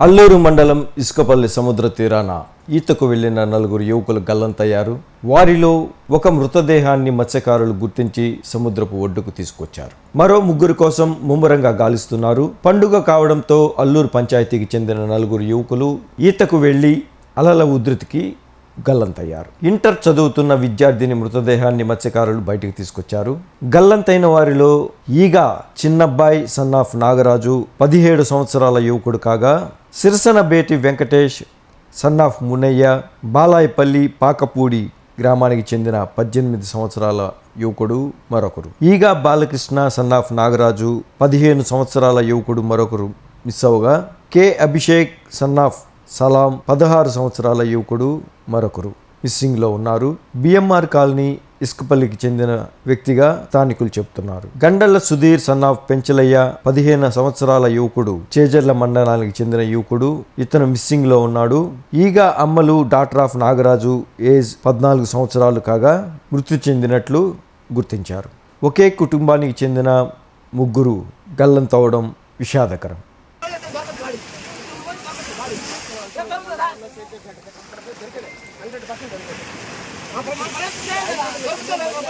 అల్లూరు మండలం ఇసుకపల్లి సముద్ర తీరాన ఈతకు వెళ్ళిన నలుగురు యువకులు గల్లంతయ్యారు. వారిలో ఒక మృతదేహాన్ని మత్స్యకారులు గుర్తించి సముద్రపు ఒడ్డుకు తీసుకొచ్చారు. మరో ముగ్గురు కోసం ముమ్మరంగా గాలిస్తున్నారు. పండుగ కావడంతో అల్లూరు పంచాయతీకి చెందిన నలుగురు యువకులు ఈతకు వెళ్ళి అలల ఉధృతికి గల్లంతయ్యారు ఇంటర్ చదువుతున్న విద్యార్థిని మృతదేహాన్ని మత్స్యకారులు బయటికి తీసుకొచ్చారు. గల్లంతైన వారిలో ఈగ చిన్నబ్బాయి సన్ ఆఫ్ నాగరాజు పదిహేడు సంవత్సరాల యువకుడు కాగా సిరసన బేటి వెంకటేష్ సన్ ఆఫ్ మునయ్య బాలాయపల్లి పాకపూడి గ్రామానికి చెందిన పద్దెనిమిది సంవత్సరాల యువకుడు మరొకరు. ఈగా బాలకృష్ణ సన్ ఆఫ్ నాగరాజు పదిహేను సంవత్సరాల యువకుడు మరొకరు miss అవగా K Abhishek son of Salam పదహారు సంవత్సరాల యువకుడు మరొకరు. మిస్సింగ్లో ఉన్నారు. బిఎంఆర్ కాలనీ ఇసుకపల్లికి చెందిన వ్యక్తిగా స్థానికులు చెబుతున్నారు. గండల సుధీర్ సన్ ఆఫ్ పెంచలయ్య పదిహేను సంవత్సరాల యువకుడు చేజర్ల మండలానికి చెందిన యువకుడు ఇతను మిస్సింగ్లో ఉన్నాడు. ఈగ అమ్మలు డాక్టర్ ఆఫ్ నాగరాజు ఏజ్ పద్నాలుగు సంవత్సరాలు కాగా మృతి చెందినట్లు గుర్తించారు. ఒకే కుటుంబానికి చెందిన ముగ్గురు గల్లం తవ్వడం విషాదకరం. దొరుకుతలేదు